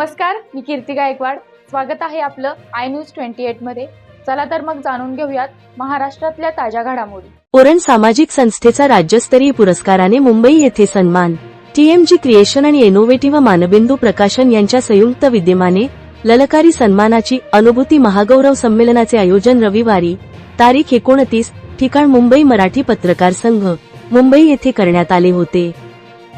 नमस्कार मी कीर्ती गायकवाड. स्वागत आहे आपलं आय न्यूज ट्वेंटी एटमध्ये. चला तर मग जाणून घेऊयात महाराष्ट्रातल्या ताज्या घडामोडी. ओरण सामाजिक संस्थेचा राज्यस्तरीय पुरस्काराने मुंबई येथे सन्मान. टीएमजी क्रिएशन आणि इनोव्हेटिव्ह मानबिंदू प्रकाशन यांच्या संयुक्त विद्यमाने ललकारी सन्मानाची अनुभूती महागौरव संमेलनाचे आयोजन रविवारी तारीख एकोणतीस ठिकाण मुंबई मराठी पत्रकार संघ मुंबई येथे करण्यात आले होते.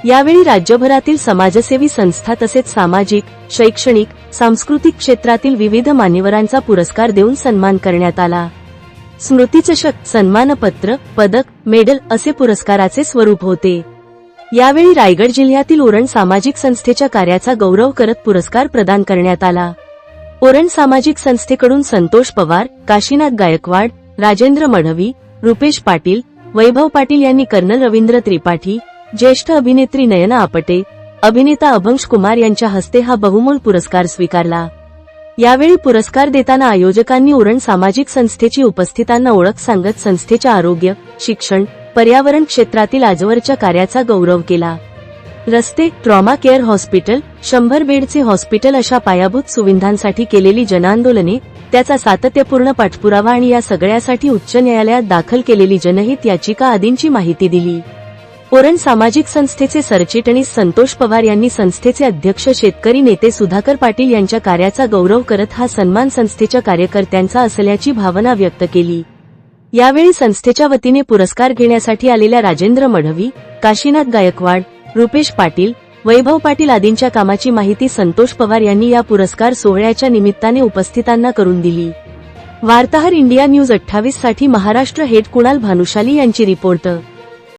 यावेळी राज्यभरातील समाजसेवी संस्था तसेच सामाजिक शैक्षणिक सांस्कृतिक क्षेत्रातील विविध मान्यवरांचा पुरस्कार देऊन सन्मान करण्यात आला. स्मृतीचषक सन्मानपत्र पदक मेडल असे पुरस्काराचे स्वरूप होते. यावेळी रायगड जिल्ह्यातील ओरण सामाजिक संस्थेच्या कार्याचा गौरव करत पुरस्कार प्रदान करण्यात आला. ओरण सामाजिक संस्थेकडून संतोष पवार काशीनाथ गायकवाड राजेंद्र मढवी रुपेश पाटील वैभव पाटील यांनी कर्नल रवींद्र त्रिपाठी ज्येष्ठ अभिनेत्री नयना आपटे अभिनेता अभंश कुमार यांच्या हस्ते हा बहुमोल पुरस्कार स्वीकारला. यावेळी पुरस्कार देताना आयोजकांनी उरण सामाजिक संस्थेची उपस्थितांना ओळख सांगत संस्थेच्या आरोग्य शिक्षण पर्यावरण क्षेत्रातील आजवरच्या कार्याचा गौरव केला. रस्ते ट्रॉमा केअर हॉस्पिटल शंभर बेडचे हॉस्पिटल अशा पायाभूत सुविधांसाठी केलेली जनआंदोलने त्याचा सातत्यपूर्ण पाठपुरावा आणि या सगळ्यासाठी उच्च न्यायालयात दाखल केलेली जनहित याचिका आदींची माहिती दिली. ओरण सामाजिक संस्थेचे सरचिटणीस संतोष पवार यांनी संस्थेचे अध्यक्ष शेतकरी नेते सुधाकर पाटील यांच्या कार्याचा गौरव करत हा सन्मान संस्थेच्या कार्यकर्त्यांचा असल्याची भावना व्यक्त केली. यावेळी संस्थेच्या वतीने पुरस्कार घेण्यासाठी आलेल्या राजेंद्र मढवी काशीनाथ गायकवाड रुपेश पाटील वैभव पाटील आदींच्या कामाची माहिती संतोष पवार यांनी या पुरस्कार सोहळ्याच्या निमित्ताने उपस्थितांना करून दिली. वार्ताहर इंडिया न्यूज अठ्ठावीससाठी महाराष्ट्र हेड कुणाल भानुशाली यांची रिपोर्ट